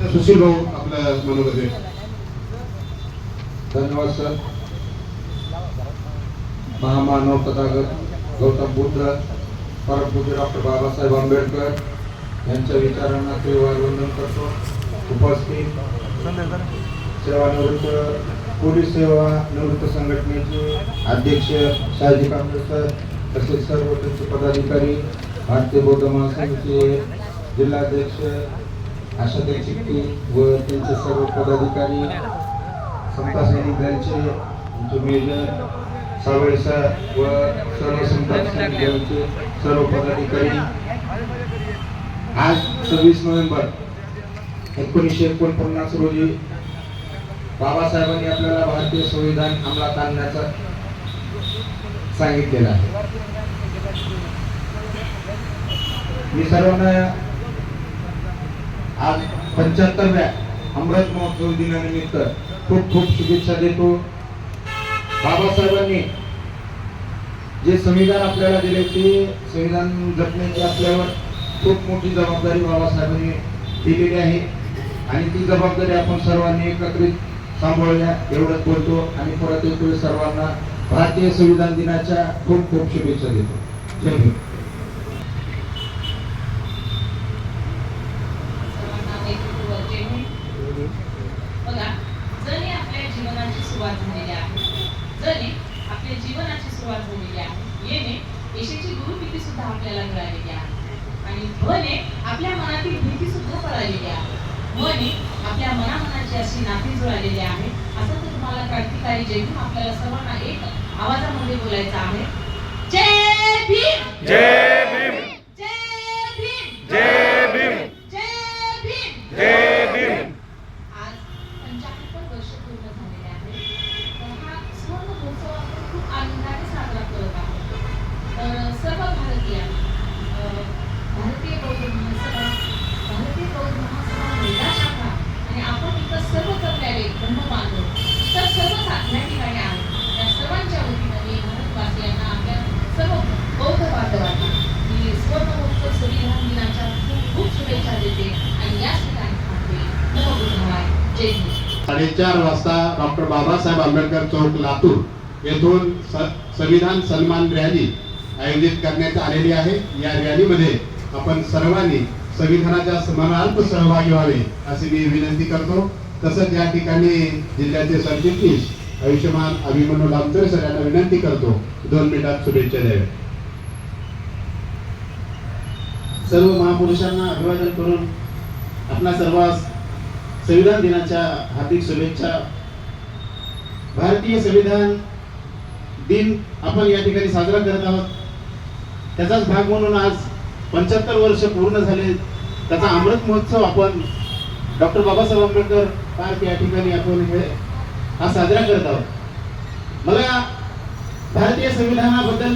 सुशील भाऊ आपल्या मनोगत धन्यवाद सर. महामानव तथागत गौतम बुद्ध परमपूज्य डॉक्टर बाबासाहेब आंबेडकर यांच्या विचारांना तीव्र वंदन करतो. उपस्थित सेवानिवृत्त पोलीस सेवा निवृत्त संघटनेचे अध्यक्ष शाहजी कांबळे सर तसेच सर्व त्यांचे पदाधिकारी भारतीय बौद्ध महासंघाचे जिल्हाध्यक्ष आशाताई चिक्की व त्यांचे सर्व पदाधिकारी समता सैनिकांचे आमचे मेजर सावळेसर व सर्व समता सैनिकांचे सर्व पदाधिकारी. आज सव्वीस नोव्हेंबर एकोणीसशे एकोणपन्नास रोजी बाबासाहेबांनी आपल्याला भारतीय संविधान अंमलात आणण्याचा सांगितलेलं आहे. मी सर्वांना पंच्याहत्तरव्या अमृत महोत्सव दिनानिमित्त खूप खूप शुभेच्छा देतो. बाबासाहेबांनी जे संविधान आपल्याला दिले ते संविधान जपण्याची आपल्यावर खूप मोठी जबाबदारी बाबासाहेबांनी दिलेली आहे. आणि ती जबाबदारी आपण सर्वांनी एकत्रित सांभाळल्या एवढंच बोलतो. आणि परत येतो सर्वांना भारतीय संविधान दिनाच्या खूप खूप शुभेच्छा देतो. जय हिंद बघा जरी आपल्या जीवनाची सुरुवात झालेली आहे जरी आपल्या जीवनाची सुरुवात झालेली आहे येणे यशाची गुरुकिती सुद्धा आपल्याला मिळालेली आहे. आणि भने आपल्या मनातील भीती सुद्धा पळालेली आहे. मने आपल्या मनामनाची अशी नाती जुळालेली आहे असं तर तुम्हाला क्रांतिकारी जय आपल्याला सर्वांना एक आवाजामध्ये बोलायचं आहे. जय भीम! जय भीम जय भीम जय भीम जय भीम जय भीम आज पंचाहत्तर वर्ष पूर्ण झालेले आहेत तर हा सुवर्ण महोत्सव आपण खूप आनंदाने साजरा करत आहोत तर सर्व भारतीय भारतीय बौद्ध महासभा भारतीय बौद्ध महासभा महिला शाखा आणि आपण इथं सर्व जमलेले धर्मबांधव इतर सर्व या ठिकाणी आहेत. त्या सर्वांच्या वतीनं मी भारतवासियांना आपल्या सर्व बौद्ध बांधवांना मी सुवर्ण महोत्सव संविधान दिनाच्या खूप खूप शुभेच्छा देते आणि याच ठिकाणी थांबते नमो जय हिंद. साडेचार वाजता डॉक्टर बाबासाहेब आंबेडकर चौक लातूर येथून संविधान सन्मान रॅली आयोजित करण्यात आलेली आहे. या रॅलीमध्ये आपण सर्वांनी संविधानाच्या समानार्थ सहभागी व्हावे अशी मी विनंती करतो. तसंच या ठिकाणी जिल्ह्याचे सरचिटणीस आयुष्यमान अभिमन्यू लामचरे सर यांना विनंती करतो. दोन मिनिटात शुभेच्छा द्याव्या. सर्व महापुरुषांना अभिवादन करून आपला सर्वांस संविधान दिनाच्या हार्दिक शुभेच्छा. भारतीय संविधान दिन आपण या ठिकाणी साजरा करत आहोत. त्याचाच भाग म्हणून आज पंच्याहत्तर वर्ष पूर्ण झाले. त्याचा अमृत महोत्सव आपण डॉक्टर बाबासाहेब आंबेडकर पार्क या ठिकाणी आपण हे हा साजरा करत आहोत. मला भारतीय संविधानाबद्दल